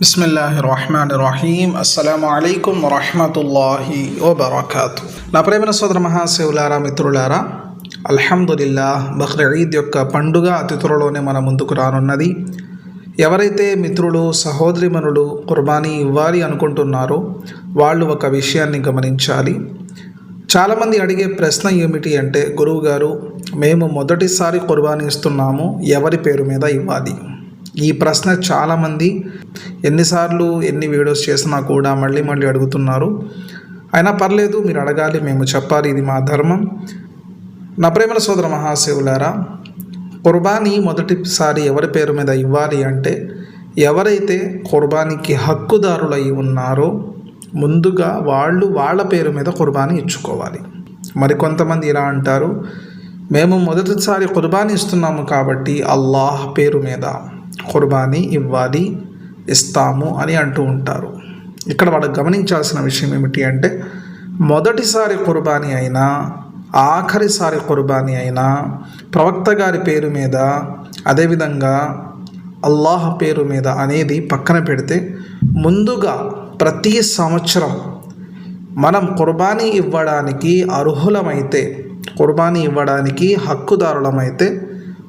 బిస్మిల్లాహి రహమాన్ రహీం అస్సలం అయికం వరహమతుల్లాహి వబర్కాతు. నా ప్రేమ సోదర మహాశివులారా మిత్రులారా అల్హమ్దుల్లా బక్రీద్ యొక్క పండుగ అతి త్వరలోనే మన ముందుకు రానున్నది. ఎవరైతే మిత్రులు సహోదరిమనులు కుర్బానీ ఇవ్వాలి అనుకుంటున్నారో వాళ్ళు ఒక విషయాన్ని గమనించాలి. చాలామంది అడిగే ప్రశ్న ఏమిటి అంటే గురువుగారు మేము మొదటిసారి కుర్బానీ ఇస్తున్నాము ఎవరి పేరు మీద ఇవ్వాలి? ఈ ప్రశ్న చాలామంది ఎన్నిసార్లు ఎన్ని వీడియోస్ చేసినా కూడా మళ్ళీ మళ్ళీ అడుగుతున్నారు. అయినా పర్లేదు మీరు అడగాలి మేము చెప్పాలి ఇది మా ధర్మం. నా ప్రేమల సోదర మహాశివులారా కుర్బానీ మొదటిసారి ఎవరి పేరు మీద ఇవ్వాలి అంటే ఎవరైతే కుర్బానీకి హక్కుదారులై ఉన్నారో ముందుగా వాళ్ళు వాళ్ళ పేరు మీద కుర్బానీ ఇచ్చుకోవాలి. మరికొంతమంది ఇలా అంటారు మేము మొదటిసారి కుర్బానీ ఇస్తున్నాము కాబట్టి అల్లాహ్ పేరు మీద కుర్బానీ ఇవ్వాలి ఇస్తాము అని అంటూ ఉంటారు. ఇక్కడ వాళ్ళు గమనించాల్సిన విషయం ఏమిటి అంటే మొదటిసారి కుర్బానీ అయినా ఆఖరిసారి కుర్బానీ అయినా ప్రవక్త గారి పేరు మీద అదేవిధంగా అల్లాహ్ పేరు మీద అనేది పక్కన పెడితే ముందుగా ప్రతి సంవత్సరం మనం కుర్బానీ ఇవ్వడానికి అర్హులమైతే కుర్బానీ ఇవ్వడానికి హక్కుదారులమైతే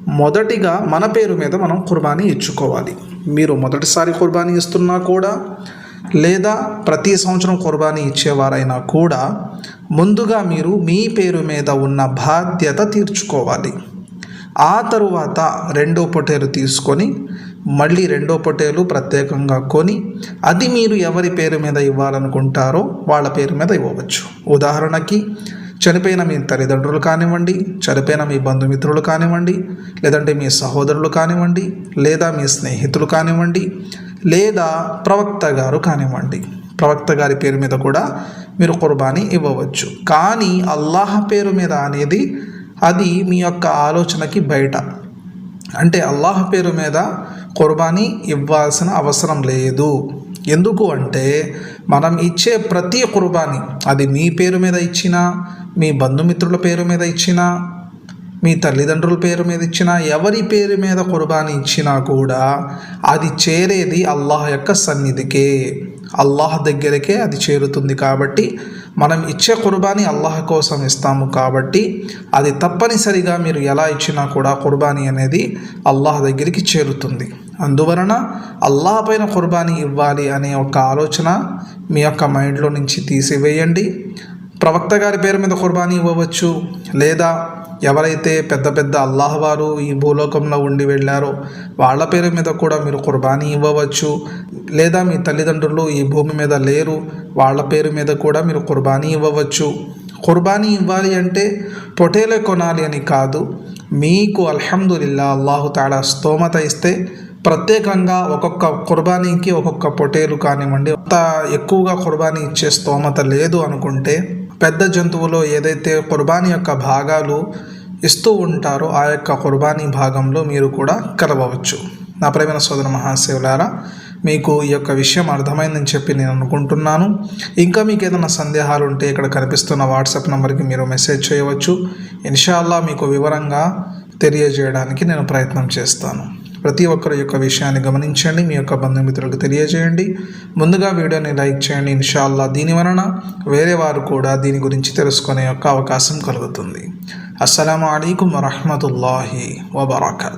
మొదటిగా మన పేరు మీద మనం కుర్బానీ ఇచ్చుకోవాలి. మీరు మొదటిసారి కుర్బానీ ఇస్తున్నా కూడా లేదా ప్రతి సంవత్సరం కుర్బానీ ఇచ్చేవారైనా కూడా ముందుగా మీరు మీ పేరు మీద ఉన్న బాధ్యత తీర్చుకోవాలి. ఆ తరువాత రెండో పొటేలు తీసుకొని మళ్ళీ రెండో పొటేలు ప్రత్యేకంగా కొని అది మీరు ఎవరి పేరు మీద ఇవ్వాలనుకుంటారో వాళ్ళ పేరు మీద ఇవ్వవచ్చు. ఉదాహరణకి చనిపోయిన మీ తల్లిదండ్రులు కానివ్వండి చనిపోయిన మీ బంధుమిత్రులు కానివ్వండి లేదంటే మీ సహోదరులు కానివ్వండి లేదా మీ స్నేహితులు కానివ్వండి లేదా ప్రవక్త గారు కానివ్వండి. ప్రవక్త గారి పేరు మీద కూడా మీరు కుర్బానీ ఇవ్వవచ్చు. కానీ అల్లాహ్ పేరు మీద అనేది అది మీ యొక్క ఆలోచనకి బయట. అంటే అల్లాహ్ పేరు మీద కుర్బానీ ఇవ్వాల్సిన అవసరం లేదు. ఎందుకు అంటే మనం ఇచ్చే ప్రతి కుర్బానీ అది మీ పేరు మీద ఇచ్చినా మీ బంధుమిత్రుల పేరు మీద ఇచ్చినా మీ తల్లిదండ్రుల పేరు మీద ఇచ్చినా ఎవరి పేరు మీద కుర్బానీ ఇచ్చినా కూడా అది చేరేది అల్లాహ్ యొక్క సన్నిధికే. అల్లాహ్ దగ్గరకే అది చేరుతుంది కాబట్టి మనం ఇచ్చే కుర్బానీ అల్లాహ్ కోసం ఇస్తాము కాబట్టి అది తప్పనిసరిగా మీరు ఎలా ఇచ్చినా కూడా కుర్బానీ అనేది అల్లాహ్ దగ్గరికి చేరుతుంది. అందువలన అల్లాహ్ పైన కుర్బానీ ఇవ్వాలి అనే ఒక ఆలోచన మీ యొక్క మైండ్లో నుంచి తీసివేయండి. ప్రవక్త గారి పేరు మీద కుర్బానీ ఇవ్వవచ్చు లేదా ఎవరైతే పెద్ద పెద్ద అల్లాహ్ వారు ఈ భూలోకంలో ఉండి వెళ్ళారో వాళ్ళ పేరు మీద కూడా మీరు కుర్బానీ ఇవ్వవచ్చు. లేదా మీ తల్లిదండ్రులు ఈ భూమి మీద లేరు వాళ్ళ పేరు మీద కూడా మీరు కుర్బానీ ఇవ్వవచ్చు. కుర్బానీ ఇవ్వాలి అంటే పొటేలే కొనాలి అని కాదు మీకు అల్హమ్దుల్లా అల్లాహు తాడా స్తోమత ఇస్తే ప్రత్యేకంగా ఒక్కొక్క కుర్బానీకి ఒక్కొక్క పొటేలు కానివ్వండి. అంత ఎక్కువగా కుర్బానీ ఇచ్చే స్తోమత లేదు అనుకుంటే పెద్ద జంతువులో ఏదైతే కుర్బానీ యొక్క భాగాలు ఇస్తూ ఉంటారో ఆ యొక్క కుర్బానీ భాగంలో మీరు కూడా కలవవచ్చు. నా ప్రేమైన సోదర మహాశివులారా మీకు ఈ యొక్క విషయం అర్థమైందని చెప్పి నేను అనుకుంటున్నాను. ఇంకా మీకు ఏదైనా సందేహాలు ఉంటే ఇక్కడ కనిపిస్తున్న వాట్సాప్ నెంబర్కి మీరు మెసేజ్ చేయవచ్చు. ఇన్షాల్లా మీకు వివరంగా తెలియజేయడానికి నేను ప్రయత్నం చేస్తాను. ప్రతి ఒక్కరి యొక్క విషయాన్ని గమనించండి. మీ యొక్క బంధుమిత్రులకు తెలియజేయండి. ముందుగా వీడియోని లైక్ చేయండి. ఇన్షాల్లా దీని వలన వేరే వారు కూడా దీని గురించి తెలుసుకునే యొక్క అవకాశం కలుగుతుంది. అస్సలం అయికం వరహమతుల్లాహి వబర్కత్.